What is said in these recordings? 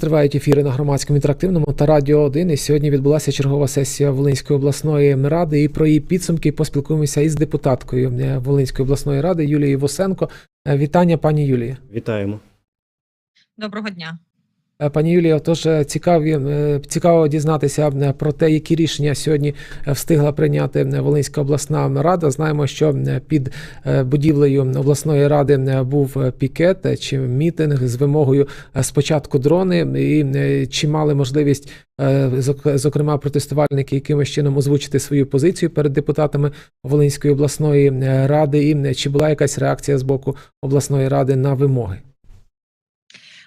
Тривають ефіри на громадському інтерактивному та радіо 1. І сьогодні відбулася чергова сесія Волинської обласної ради. І про її підсумки поспілкуємося із депутаткою е, Волинської обласної ради Юлією Восенко. Е, Вітання, пані Юлії. Вітаємо. Доброго дня. Е, Пані Юлія, тож е, цікаві, е, цікаво дізнатися про те, які рішення сьогодні встигла прийняти Волинська обласна рада. Знаємо, що під будівлею обласної ради був пікет чи мітинг з вимогою спочатку дрони, і чи мали можливість, зок- зокрема, протестувальники якимось чином озвучити свою позицію перед депутатами Волинської обласної ради, і чи була якась реакція з боку обласної ради на вимоги?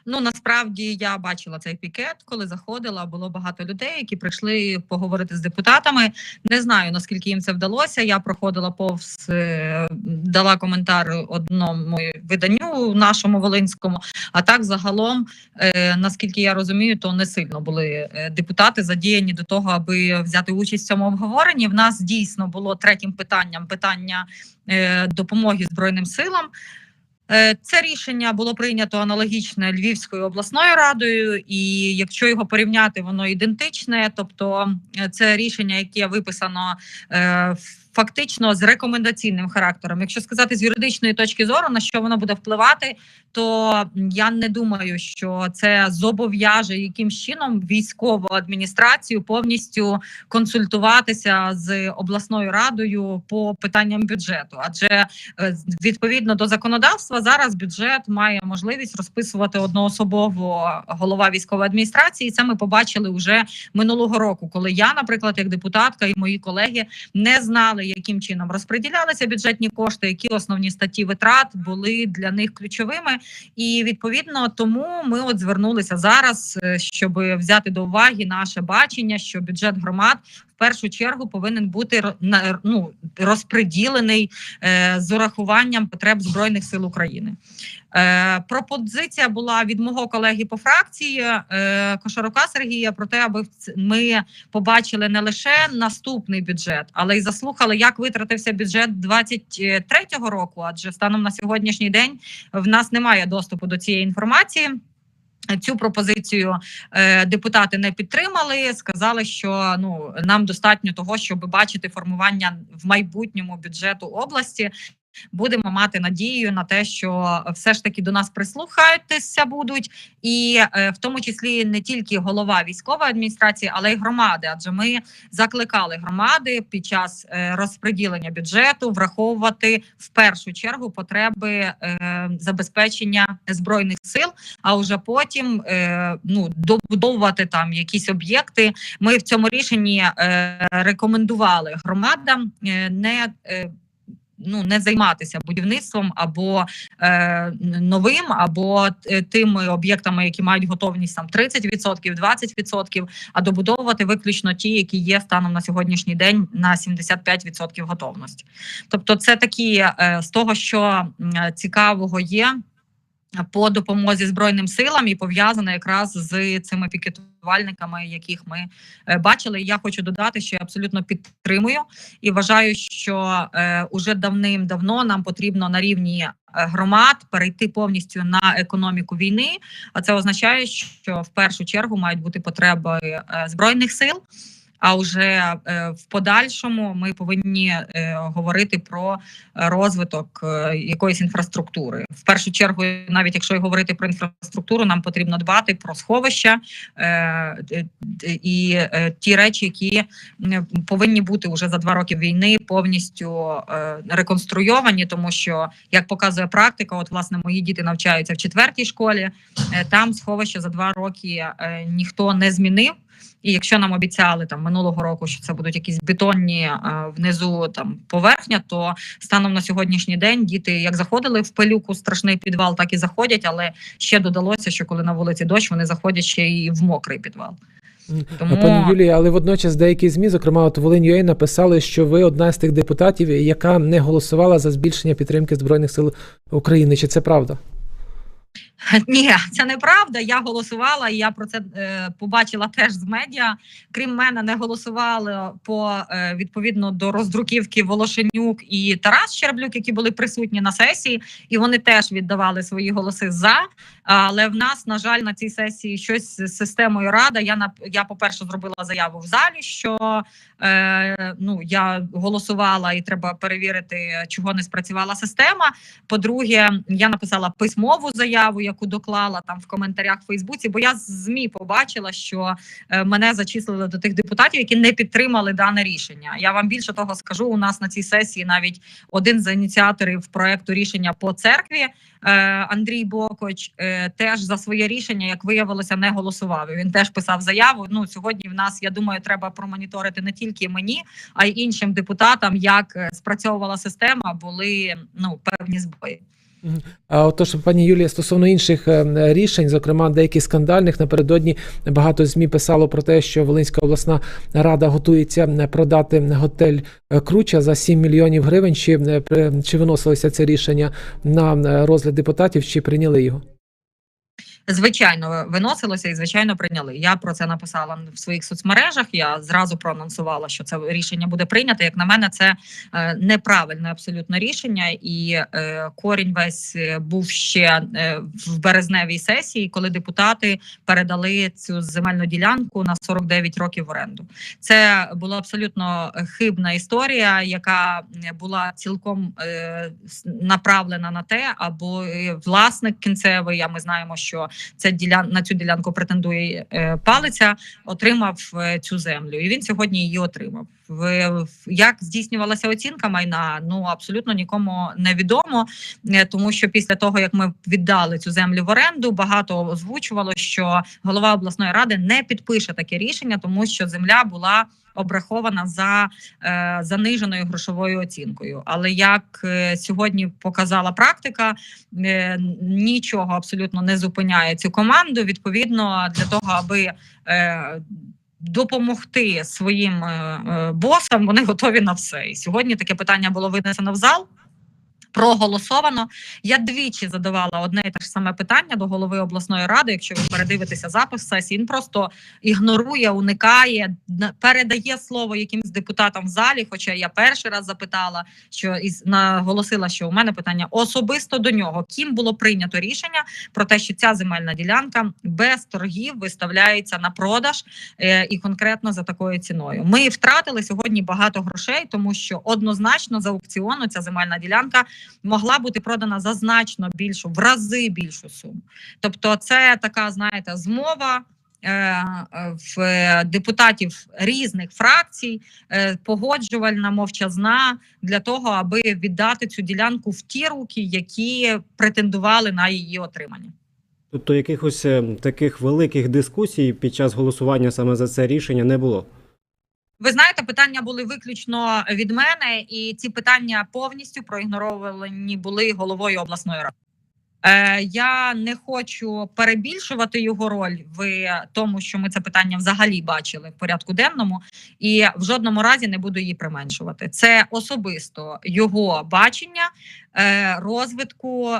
Ну насправді я бачила цей пікет, коли заходила. Було багато людей, які прийшли поговорити з депутатами. Не знаю наскільки їм це вдалося. Я проходила повз е, дала коментар одному виданню нашому волинському. А так, загалом, е, наскільки я розумію, то не сильно були е, депутати задіяні до того, аби взяти участь в цьому обговоренні. В нас дійсно було третім питанням питання допомоги збройним силам. Е, Це рішення було прийнято аналогічне Львівською обласною радою, і якщо його порівняти, воно ідентичне. Тобто, е, це рішення, яке виписано е, фактично з рекомендаційним характером. Якщо сказати з юридичної точки зору, на що воно буде впливати, то я не думаю, що це зобов'яже якимсь чином військову адміністрацію повністю консультуватися з обласною радою по питанням бюджету, адже е, відповідно до законодавства зараз бюджет має можливість розписувати одноособово голова військової адміністрації. Це ми побачили вже минулого року, коли я, наприклад, як депутатка і мої колеги не знали, яким чином розподілялися бюджетні кошти, які основні статті витрат були для них ключовими. І відповідно тому ми от звернулися зараз, е, щоб взяти до уваги наше бачення, що бюджет громад. В першу чергу повинен бути ну, розподілений е, з урахуванням потреб збройних сил України. Е, пропозиція була від мого колеги по фракції е, Кошарука Сергія про те, аби ми побачили не лише наступний бюджет, але й заслухали, як витратився бюджет 23-го року. Адже станом на сьогоднішній день в нас немає доступу до цієї інформації. Цю пропозицію е, депутати не підтримали. Сказали, що ну нам достатньо того, щоб бачити формування в майбутньому бюджету області. Будемо мати надію на те, що все ж таки до нас прислухатися будуть, і е, в тому числі не тільки голова військової адміністрації, але й громади. Адже ми закликали громади під час е, розподілення бюджету враховувати в першу чергу потреби е, забезпечення збройних сил а вже потім е, ну добудовувати там якісь об'єкти. Ми в цьому рішенні е, рекомендували громадам е, не е, Ну, не займатися будівництвом або е, новим, або е, тими об'єктами, які мають готовність там 30%, 20%, а добудовувати виключно ті, які є станом на сьогоднішній день на 75% готовності. Тобто, це такі е, з того, що цікавого є по допомозі збройним силам і пов'язана якраз з цими пікетувальниками, яких ми е, бачили. Я хочу додати, що я абсолютно підтримую і вважаю, що е, уже давним-давно нам потрібно на рівні е, громад перейти повністю на економіку війни. А це означає, що в першу чергу мають бути потреби е, збройних сил. А вже е, в подальшому ми повинні е, говорити про розвиток е, якоїсь інфраструктури. В першу чергу, навіть якщо говорити про інфраструктуру, нам потрібно дбати про сховища і ті речі, які повинні бути вже за два роки війни повністю реконструйовані, тому що як показує практика, от власне мої діти навчаються в четвертій школі. Там сховища за два роки ніхто не змінив. І якщо нам обіцяли там минулого року, що це будуть якісь бетонні е, внизу там поверхня, то станом на сьогоднішній день діти як заходили в пилюку страшний підвал, так і заходять. Але ще додалося, що коли на вулиці дощ, вони заходять ще і в мокрий підвал. Тому- Пані Юлія, але водночас деякі змі, зокрема от Волинь.ua, написали, що ви одна з тих депутатів, яка не голосувала за збільшення підтримки збройних сил України. Чи це правда? Ні, це неправда. Я голосувала, і я про це е, побачила теж з медіа. Крім мене, не голосували по е, відповідно до роздруківки Волошенюк і Тарас Щерблюк, які були присутні на сесії, і вони теж віддавали свої голоси за. Але в нас, на жаль, на цій сесії щось з системою рада. Я на я, по перше, зробила заяву в залі, що е, ну я голосувала, і треба перевірити, чого не спрацювала система. По-друге, я написала письмову заяву, яку доклала там в коментарях в Фейсбуці, бо я з ЗМІ побачила, що е, мене зачислили до тих депутатів, які не підтримали дане рішення. Я вам більше того скажу. У нас на цій сесії навіть один з ініціаторів проекту рішення по церкві. е, Андрій Бокоч е, теж за своє рішення, як виявилося, не голосував. Він теж писав заяву. Ну сьогодні в нас я думаю, треба промоніторити не тільки мені, а й іншим депутатам, як спрацьовувала система, були ну певні збої. Отож, пані Юлія, стосовно інших е, рішень, зокрема деяких скандальних, напередодні багато змі писало про те, що Волинська обласна рада готується е, продати готель е, Круча за 7 мільйонів гривень. Чи, чи виносилося це рішення на розгляд депутатів, чи прийняли його? Звичайно, виносилося і звичайно прийняли. Я про це написала в своїх соцмережах. Я зразу проанонсувала, що це рішення буде прийнято. Як на мене, це е, неправильне абсолютно рішення, і е, корінь весь е, був ще в березневій сесії, коли депутати передали цю земельну ділянку на 49 років в оренду. Це була абсолютно хибна історія, яка була цілком направлена на те, або власник кінцевий. А ми знаємо, що ця ділян на цю ділянку претендує е, палиця, отримав е, цю землю, і він сьогодні її отримав. Як здійснювалася оцінка майна? Ну абсолютно нікому не відомо, е, тому що після того як ми віддали цю землю в оренду, багато озвучувало, що голова обласної ради не підпише таке рішення, тому що земля була обрахована за е, заниженою грошовою оцінкою. Але як е, сьогодні показала практика, е, нічого абсолютно не зупиняє цю команду. Відповідно, для того, аби е, допомогти своїм е, е, босам, вони готові на все. І сьогодні таке питання було винесено в зал. Проголосовано. Я двічі задавала одне і те ж саме питання до голови обласної ради. Якщо ви передивитеся запис сесії, він просто ігнорує, уникає, передає слово якимсь депутатам в залі. Хоча я перший раз запитала, що із наголосила, що у мене питання особисто до нього. Ким було прийнято рішення про те, що ця земельна ділянка без торгів виставляється на продаж е, і конкретно за такою ціною. Ми втратили сьогодні багато грошей, тому що однозначно за аукціону ця земельна ділянка могла бути продана за значно більшу, в рази більшу суму. Тобто, це така, знаєте, змова. е, е, В депутатів різних фракцій е, погоджувальна мовчазна для того, аби віддати цю ділянку в ті руки, які претендували на її отримання. Тобто якихось таких великих дискусій під час голосування саме за це рішення не було. Ви знаєте, питання були виключно від мене, і ці питання повністю проігноровані були головою обласної ради. Е, я не хочу перебільшувати його роль в тому, що ми це питання взагалі бачили в порядку денному, і в жодному разі не буду її применшувати. Це особисто його бачення е, розвитку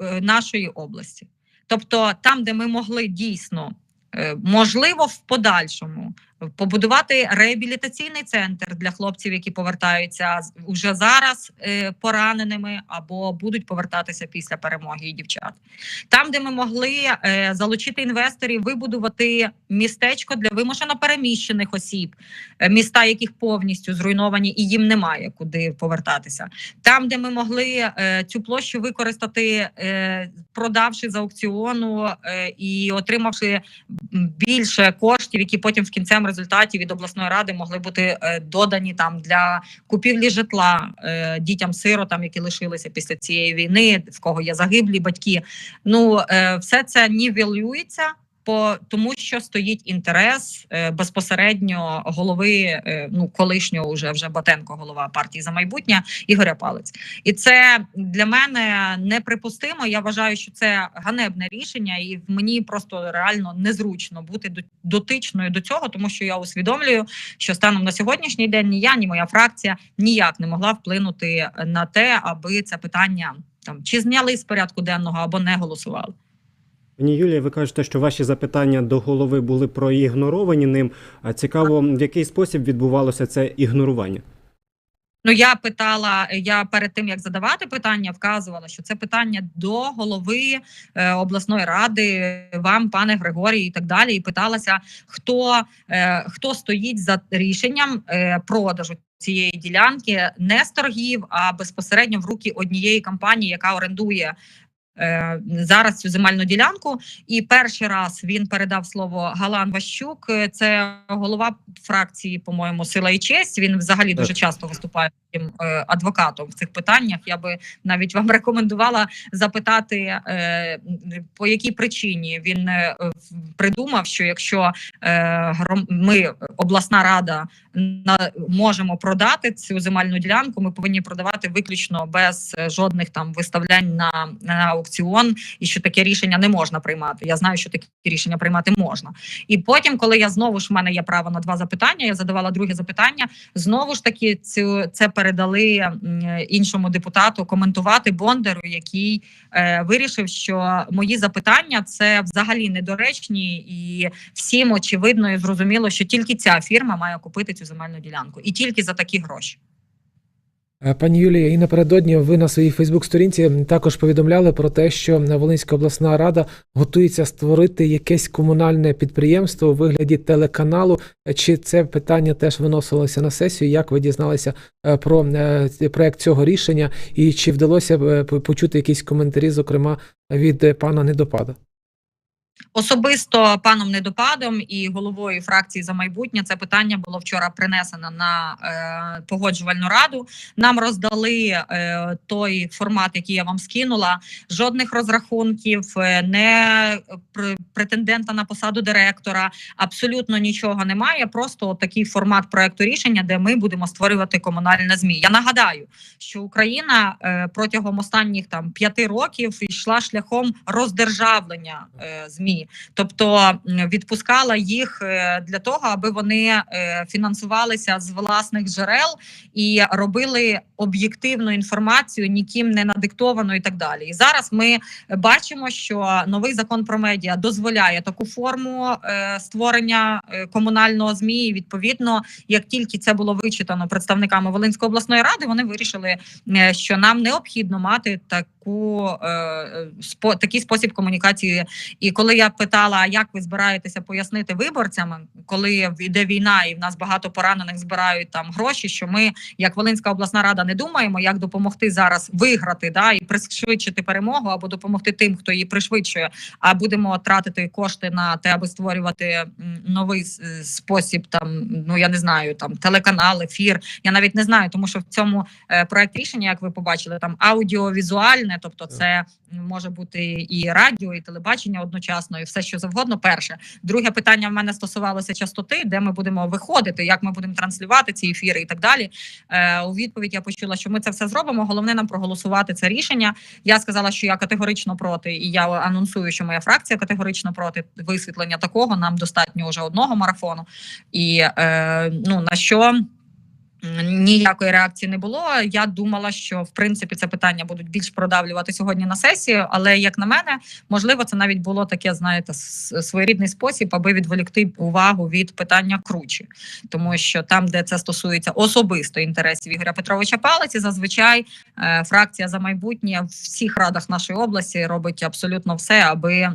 е, нашої області. Тобто, там, де ми могли дійсно е, можливо в подальшому побудувати реабілітаційний центр для хлопців, які повертаються уже зараз е, пораненими або будуть повертатися після перемоги дівчат. Там, де ми могли е, залучити інвесторів, вибудувати містечко для вимушено переміщених осіб, е, міста, яких повністю зруйновані, і їм немає куди повертатися. Там, де ми могли цю площу використати, продавши з аукціону і отримавши більше коштів, які потім в кінцем результаті від обласної ради могли бути е, додані там для купівлі житла е, дітям-сиротам, які лишилися після цієї війни, в кого є загиблі батьки. Ну е, все це нівелюється. По тому, що стоїть інтерес е, безпосередньо голови, е, ну колишнього уже вже Батенко, голова партії за майбутнє Ігоря Палець, і це для мене неприпустимо. Я вважаю, що це ганебне рішення, і мені просто реально незручно бути до- дотичною до цього, тому що я усвідомлюю, що станом на сьогоднішній день ні я, ні моя фракція ніяк не могла вплинути на те, аби це питання там чи зняли з порядку денного або не голосували. Пані Юлія, ви кажете, що ваші запитання до голови були проігноровані ним. А цікаво, в який спосіб відбувалося це ігнорування? Ну, я питала, я перед тим як задавати питання, вказувала, що це питання до голови е, обласної ради, вам, пане Григорій, і так далі. І питалася, хто, е, хто стоїть за рішенням е, продажу цієї ділянки не з торгів, а безпосередньо в руки однієї компанії, яка орендує. Е, Зараз цю земельну ділянку, і перший раз він передав слово Галан Ващук. е, Це голова фракції, по-моєму, Сила і честь. Він взагалі дуже часто виступає е, адвокатом в цих питаннях. Я би навіть вам рекомендувала запитати, по якій причині він придумав, що якщо ми, обласна рада, можемо продати цю земельну ділянку, ми повинні продавати виключно без жодних там виставлянь на, на аукціон, і що таке рішення не можна приймати. Я знаю, що такі рішення приймати можна. І потім, коли я знову ж в мене є право на два запитання, я задавала друге запитання. Знову ж таки, цю це передали іншому депутату коментувати Бондару, який е, вирішив, що мої запитання це взагалі недоречні, і всім очевидно і зрозуміло, що тільки ця фірма має купити цю земельну ділянку, і тільки за такі гроші. Е, Пані Юлія, і напередодні ви на своїй Фейсбук-сторінці також повідомляли про те, що Волинська обласна рада готується створити якесь комунальне підприємство у вигляді телеканалу. Чи це питання теж виносилося на сесію? Як ви дізналися е, про е, проект цього рішення? І чи вдалося почути якісь коментарі, зокрема від пана Недопада? Особисто паном Недопадом і головою фракції за майбутнє це питання було вчора принесено на е, погоджувальну раду. Нам роздали е, той формат, який я вам скинула. Жодних розрахунків, е, не пр- претендента на посаду директора. Абсолютно нічого немає. Просто такий формат проекту рішення, де ми будемо створювати комунальне змі. Я нагадаю, що Україна е, протягом останніх там п'яти років йшла шляхом роздержавлення е, змі, тобто відпускала їх е, для того, аби вони е, фінансувалися з власних джерел і робили об'єктивну інформацію, ніким не надиктовану і так далі. І зараз ми бачимо, що новий закон про медіа дозволяє таку форму е, створення комунального змі. І відповідно, як тільки це було вичитано представниками Волинської обласної ради, вони вирішили, що нам необхідно мати таку е, спо, такий спосіб комунікації. І коли я питала, як ви збираєтеся пояснити виборцям, коли йде війна, і в нас багато поранених збирають там гроші, що ми, як Волинська обласна рада, не думаємо, як допомогти зараз виграти, да і пришвидшити перемогу або допомогти тим, хто її пришвидшує, а будемо тратити кошти на те, аби створювати новий спосіб, там ну я не знаю, там телеканал, ефір. Я навіть не знаю, тому що в цьому е, проект рішення, як ви побачили, там аудіовізуальне, тобто це може бути і радіо, і телебачення одночасно, і все що завгодно. Перше, друге питання в мене стосувалося частоти, де ми будемо виходити, як ми будемо транслювати ці ефіри і так далі. Е, у відповідь я почула, що ми це все зробимо. Головне нам проголосувати це рішення. Я сказала, що я категорично проти, і я анонсую, що моя фракція категорично проти висвітлення такого. Нам достатньо вже одного марафону. І е, ну на що. Ніякої реакції не було. Я думала, що в принципі це питання будуть більш продавлювати сьогодні на сесію. Але як на мене, можливо, це навіть було таке, знаєте, своєрідний спосіб, аби відволікти увагу від питання кручі, тому що там, де це стосується особисто інтересів Ігоря Петровича Палиці, зазвичай е, фракція за майбутнє в всіх радах нашої області робить абсолютно все, аби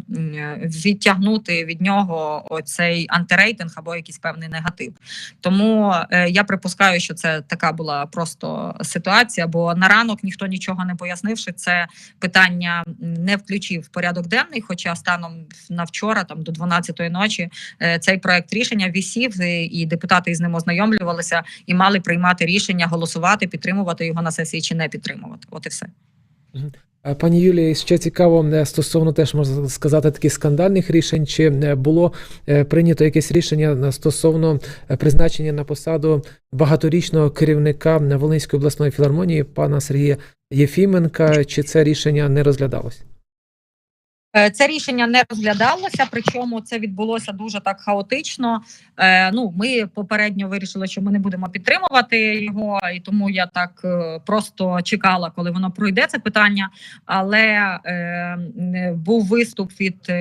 відтягнути від нього оцей антирейтинг або якийсь певний негатив. Тому е, я припускаю, що це така була просто ситуація, бо на ранок ніхто нічого не пояснивши, це питання не включив порядок денний. Хоча станом на вчора, там до 12-ї ночі, е, цей проект рішення вісів, і, і депутати із ним ознайомлювалися і мали приймати рішення, голосувати, підтримувати його на сесії чи не підтримувати. От і все. Е, Пані Юлії, ще цікаво е, стосовно теж можна сказати таких скандальних рішень. Чи е, було прийнято якесь рішення стосовно призначення на посаду багаторічного керівника Волинської обласної філармонії пана Сергія Єфіменка? Чи це рішення не розглядалось? Е, Це рішення не розглядалося, причому це відбулося дуже так хаотично. Е, ну, ми попередньо вирішили, що ми не будемо підтримувати його, і тому я так е, просто чекала, коли воно пройде це питання. Але був виступ від.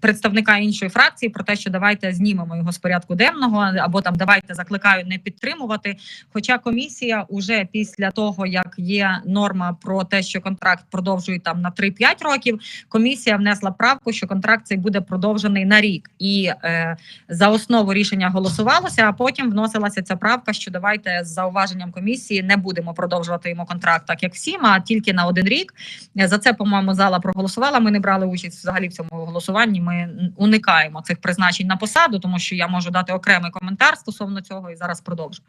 Представника іншої фракції про те, що давайте знімемо його з порядку денного, або там давайте закликаю не підтримувати. Хоча комісія уже після того, як є норма про те, що контракт продовжують там на 3-5 років, комісія внесла правку, що контракт цей буде продовжений на рік, і е, за основу рішення голосувалося. А потім вносилася ця правка, що давайте з зауваженням комісії не будемо продовжувати йому контракт, так як всім, а тільки на один рік. За це, по-моєму, зала проголосувала. Ми не брали участь взагалі в цьому голосуванні. Ми уникаємо цих призначень на посаду, тому що я можу дати окремий коментар стосовно цього і зараз продовжу.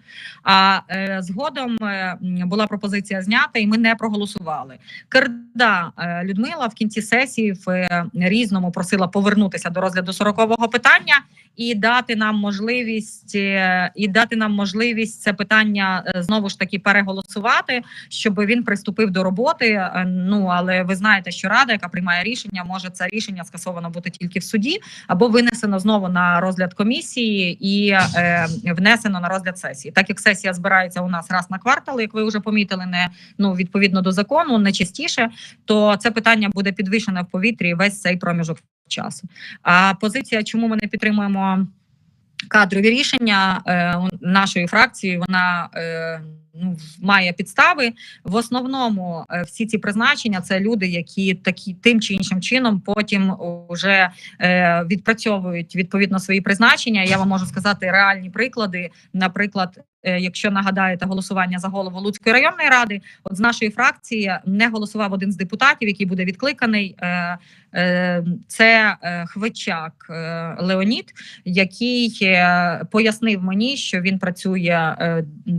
А е, згодом е, була пропозиція знята, і ми не проголосували. Керда е, Людмила в кінці сесії в е, різному просила повернутися до розгляду 40-го питання і дати нам можливість е, і дати нам можливість це питання е, знову ж таки переголосувати, щоб він приступив до роботи. Е, Ну але ви знаєте, що рада, яка приймає рішення, може це рішення скасовано бути тільки в суді, або винесено знову на розгляд комісії і е, внесено на розгляд сесії. Так як сесія збирається у нас раз на квартал, як ви вже помітили, не ну відповідно до закону, не частіше, то це питання буде підвищене в повітрі весь цей проміжок часу. А позиція, чому ми не підтримуємо кадрові рішення е, нашої фракції, вона е, ну, має підстави. В основному е, всі ці призначення це люди, які такі тим чи іншим чином потім вже е, відпрацьовують відповідно свої призначення. Я вам можу сказати реальні приклади. Наприклад, е, якщо нагадаєте голосування за голову Луцької районної ради, от з нашої фракції не голосував один з депутатів, який буде відкликаний. Е, це Хвичак Леонід, який пояснив мені, що він працює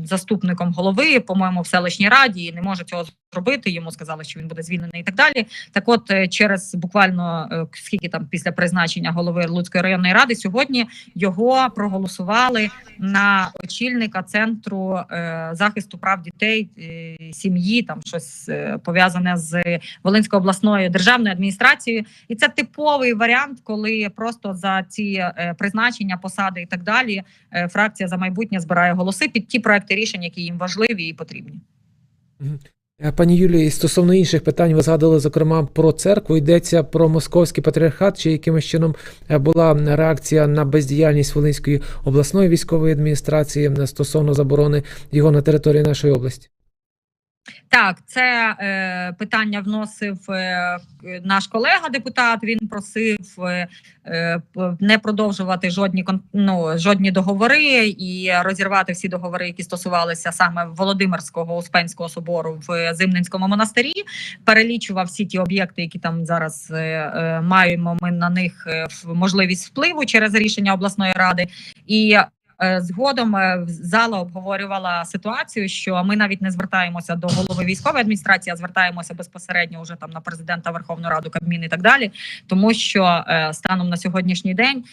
заступником голови, по-моєму, в селищній раді і не може цього зробити. Йому сказали, що він буде звільнений і так далі. Так, от е, через буквально е, скільки там після призначення голови Луцької районної ради сьогодні його проголосували на очільника центру е, захисту прав дітей, сім'ї, там щось пов'язане з Волинською обласною державною адміністрацією. І це типовий варіант, коли просто за ці призначення, посади і так далі фракція за майбутнє збирає голоси під ті проекти рішень, які їм важливі і потрібні. Е, Пані Юлії, стосовно інших питань, ви згадали зокрема про церкву. Йдеться про московський патріархат, чи якимось чином е, була реакція на бездіяльність Волинської обласної військової адміністрації е, стосовно заборони його на території нашої області? Так, це е, питання вносив е, наш колега депутат. Він просив е, е, не продовжувати жодні ну, жодні договори і розірвати всі договори, які стосувалися саме Володимирського Успенського собору в Зимненському монастирі. Перелічував всі ті об'єкти, які там зараз е, е, маємо. Ми на них е, можливість впливу через рішення обласної ради і. Е, Згодом е, зала обговорювала ситуацію, що ми навіть не звертаємося до голови військової адміністрації, а звертаємося безпосередньо вже там на президента Верховну Раду, Кабмін і так далі, тому що е, станом на сьогоднішній день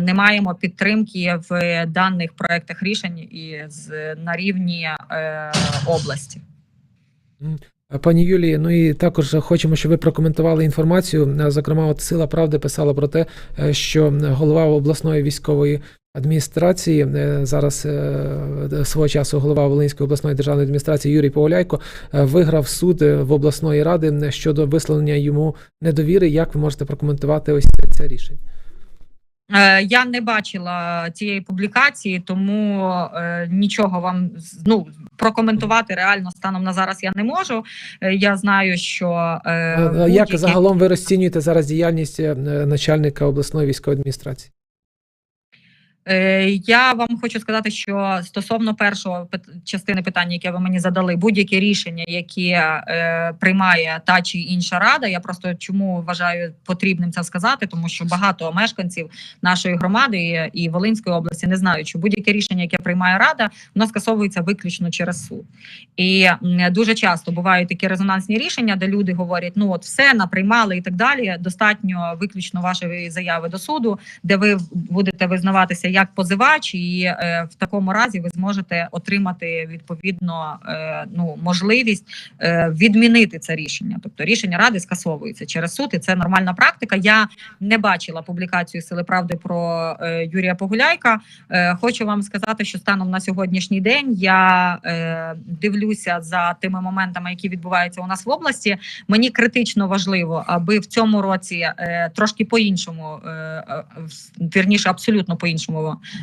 не маємо підтримки в даних проектах рішень і з на рівні області. Пані Юлії, ну і також хочемо, щоб ви прокоментували інформацію. Зокрема, от Сила Правди писала про те, що голова обласної військової адміністрації е, зараз е, свого часу голова Волинської обласної державної адміністрації Юрій Поволяйко е, виграв суд е, в обласної ради е, щодо висловлення йому недовіри. Як ви можете прокоментувати ось це, рішення? Е, Я не бачила цієї публікації, тому е, нічого вам ну, прокоментувати реально станом на зараз я не можу. Е, Я знаю, що е, Е, Як загалом ви розцінюєте зараз діяльність е, начальника обласної військової адміністрації? Е, Я вам хочу сказати, що стосовно першого частини питання, яке ви мені задали, будь-які рішення, які е, приймає та чи інша рада. Я просто чому вважаю потрібним це сказати, тому що багато мешканців нашої громади і, Волинської області не знають, що будь-яке рішення, яке приймає рада, воно скасовується виключно через суд. І дуже часто бувають такі резонансні рішення, де люди говорять: ну от все наприймали і так далі. Достатньо виключно вашої заяви до суду, де ви будете визнаватися як позивач, і е, в такому разі ви зможете отримати відповідно е, ну можливість е, відмінити це рішення. Тобто рішення ради скасовується через суд, і це нормальна практика. Я не бачила публікацію сили правди про Юрія Погуляйка. Хочу вам сказати, що станом на сьогоднішній день я дивлюся за тими моментами, які відбуваються у нас в області. Мені критично важливо, аби в цьому році трошки по-іншому, е, в- вірніше, абсолютно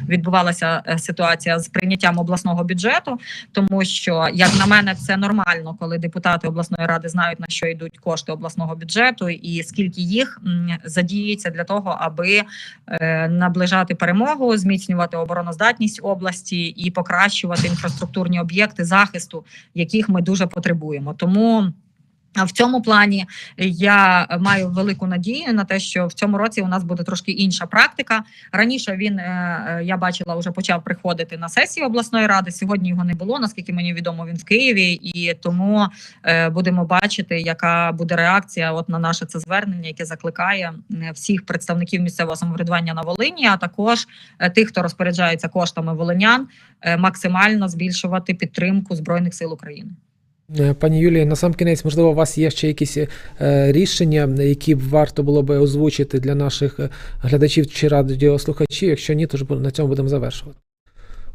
відбувалася е, ситуація з прийняттям обласного бюджету, тому що, як на мене, це нормально, коли депутати обласної ради знають на що йдуть кошти обласного бюджету, і скільки їх м, задіюється для того, аби е, наближати перемогу, зміцнювати обороноздатність області і покращувати інфраструктурні об'єкти захисту, яких ми дуже потребуємо. Тому. В цьому плані я маю велику надію на те, що в цьому році у нас буде трошки інша практика. Раніше він е, е, я бачила, вже почав приходити на сесії обласної ради. Сьогодні його не було. Наскільки мені відомо, він в Києві, і тому е, будемо бачити, яка буде реакція от на наше це звернення, яке закликає всіх представників місцевого самоврядування на Волині, а також тих, хто розпоряджається коштами волинян, максимально збільшувати підтримку збройних сил України. Е, Пані Юлія, на сам кінець, можливо, у вас є ще якісь е, рішення, які б варто було би озвучити для наших е, глядачів чи радіослухачів. Якщо ні, то ж на цьому будемо завершувати.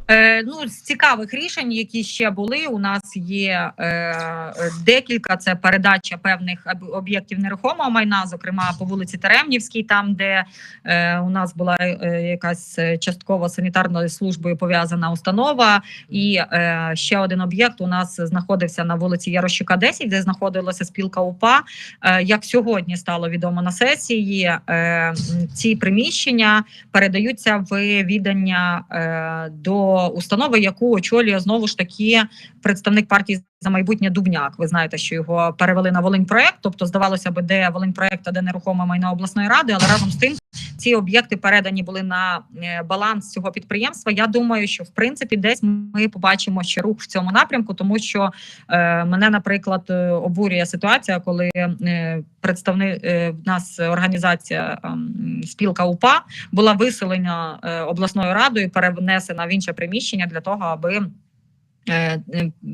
Е, ну, з цікавих рішень, які ще були, у нас є е, декілька. Це передача певних об'єктів нерухомого майна, зокрема по вулиці Теремнівській, там де е, у нас була е, якась е, частково санітарною службою пов'язана установа. І е, ще один об'єкт у нас знаходився на вулиці Ярощука, 10, де знаходилася спілка УПА. Е, як сьогодні стало відомо на сесії, е, ці приміщення передаються в віддання е, до установи, яку очолює знову ж таки представник партії за майбутнє Дубняк. Ви знаєте, що його перевели на Волиньпроект, тобто здавалося би, де Волиньпроект, а де нерухоме майно обласної ради, але разом з тим ці об'єкти передані були на е, баланс цього підприємства. Я думаю, що в принципі десь ми побачимо ще рух в цьому напрямку, тому що е, мене, наприклад, е, обурює ситуація, коли е, представник е, в нас організація ем, спілка УПА була виселена е, обласною радою, перенесена в інше приміщення для того, аби е, е,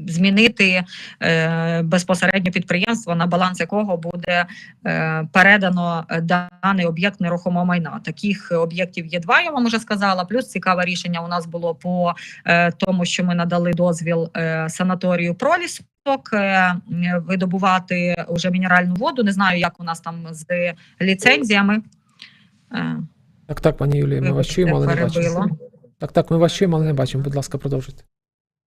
змінити е, безпосередньо підприємство, на баланс якого буде е, передано е, даний об'єкт нерухомого майна. Таких об'єктів є два. Я вам вже сказала. Плюс цікаве рішення у нас було по е, тому, що ми надали дозвіл е, санаторію пролісок. е, Видобувати вже мінеральну воду. Не знаю, як у нас там з ліцензіями. Е, Так, так, пані Юлія, ми вас чуємо, але не бачимо. Так, так, ми вас чуємо, але не бачимо. Будь ласка, продовжуйте.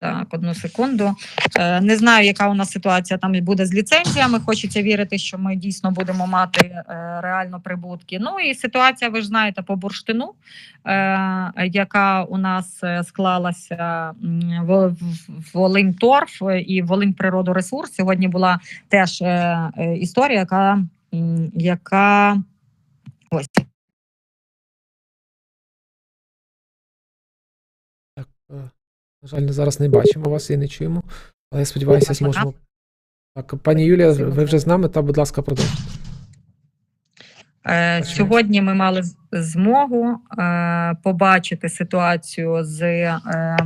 Так, одну секунду. Е, не знаю, яка у нас ситуація там буде з ліцензіями. Хочеться вірити, що ми дійсно будемо мати е, реально прибутки. Ну і ситуація, ви ж знаєте, по бурштину, е, яка у нас склалася в, Волиньторф і Волиньприродоресурс. Сьогодні була теж історія, яка, яка ось Так, на жаль, зараз не бачимо вас і не чуємо. Але я сподіваюся, зможемо. Так, пані Юлія, ви вже з нами, та, будь ласка, продовжуйте. Е, Сьогодні ми мали змогу е, побачити ситуацію з е,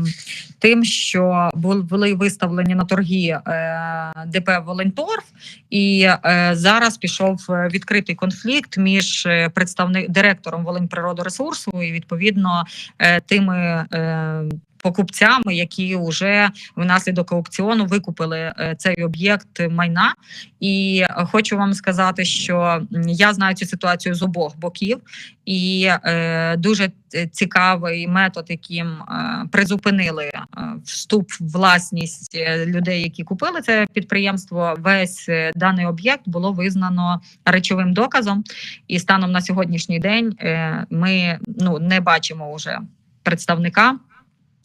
тим, що були виставлені на торги е, ДП Волонторф, і зараз пішов відкритий конфлікт між представник директором Волиньприродоресурсу і відповідно тими. Е, Покупцями, які вже внаслідок аукціону викупили е, цей об'єкт майна, і е, хочу вам сказати, що я знаю цю ситуацію з обох боків, і е, дуже цікавий метод, яким е, призупинили е, вступ в власність е, людей, які купили це підприємство. Весь е, даний об'єкт було визнано речовим доказом, і станом на сьогоднішній день е, ми ну не бачимо вже представника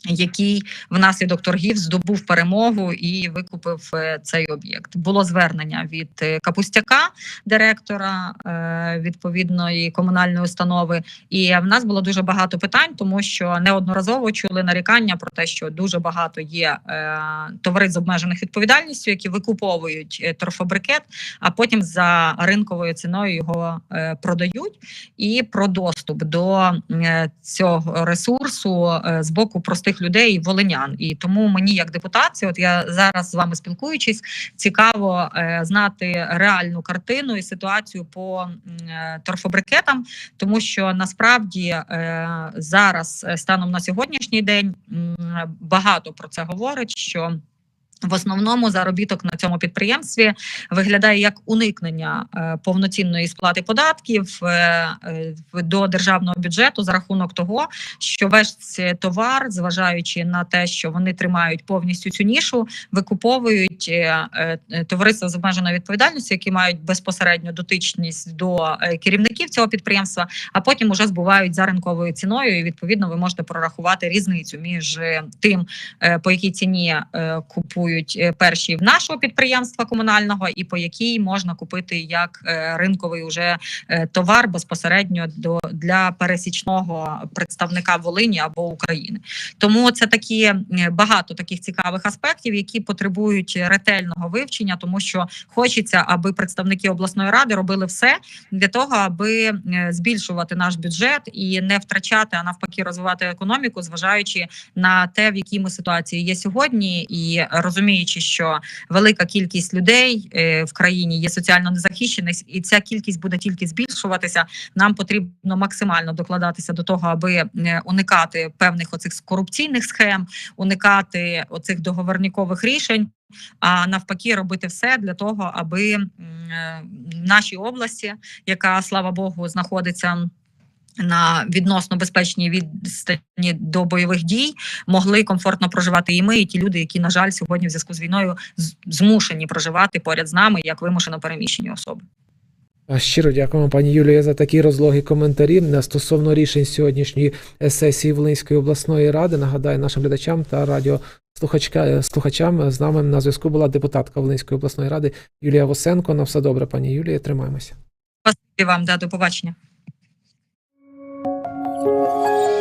який внаслідок торгів здобув перемогу і викупив е, цей об'єкт. Було звернення від е, Капустяка, директора е, відповідної комунальної установи. І в нас було дуже багато питань, тому що неодноразово чули нарікання про те, що дуже багато є товариств з обмежених відповідальністю, які викуповують торфобрикет, а потім за ринковою ціною його продають. І про доступ до цього ресурсу з боку простих людей волинян. І тому мені, як депутатці, от я зараз з вами спілкуючись, цікаво е, знати реальну картину і ситуацію по е, торфобрикетам, тому що насправді е, зараз, е, станом на сьогоднішній день, багато про це говорить. що в основному заробіток на цьому підприємстві виглядає як уникнення е, повноцінної сплати податків е, е, до державного бюджету за рахунок того, що весь товар, зважаючи на те, що вони тримають повністю цю нішу, викуповують товариства з обмеженою відповідальністю, які мають безпосередню дотичність до керівників цього підприємства, а потім уже збувають за ринковою ціною. І відповідно ви можете прорахувати різницю між тим, по якій ціні е, купують е, перші в нашого підприємства комунального, і по якій можна купити як е, ринковий уже е, товар безпосередньо до для пересічного представника Волині або України. Тому це такі багато таких цікавих аспектів, які потребують ретельного вивчення, тому що хочеться, аби представники обласної ради робили все для того, аби збільшувати наш бюджет і не втрачати, а навпаки, розвивати економіку, зважаючи на те, в якій ми ситуації є сьогодні, і розуміючи, що велика кількість людей е, в країні є соціально незахищених, і ця кількість буде тільки збільшуватися. Нам потрібно максимально докладатися до того, аби е, уникати певних оцих корупційних схем, уникати оцих договорнікових рішень. А навпаки, робити все для того, аби е, в нашій області, яка слава Богу, знаходиться на відносно безпечній відстані до бойових дій, могли комфортно проживати і ми, і ті люди, які на жаль сьогодні в зв'язку з війною змушені проживати поряд з нами як вимушено переміщені особи. Щиро дякуємо, пані Юлія, за такі розлоги коментарі Е, стосовно рішень сьогоднішньої е, сесії Волинської обласної ради. Нагадаю нашим глядачам та радіослухачка- слухачам. З нами на зв'язку була депутатка Волинської обласної ради Юлія Восенко. На все добре, пані Юлія. Тримаємося. Спасибі вам, да, до побачення. 啊。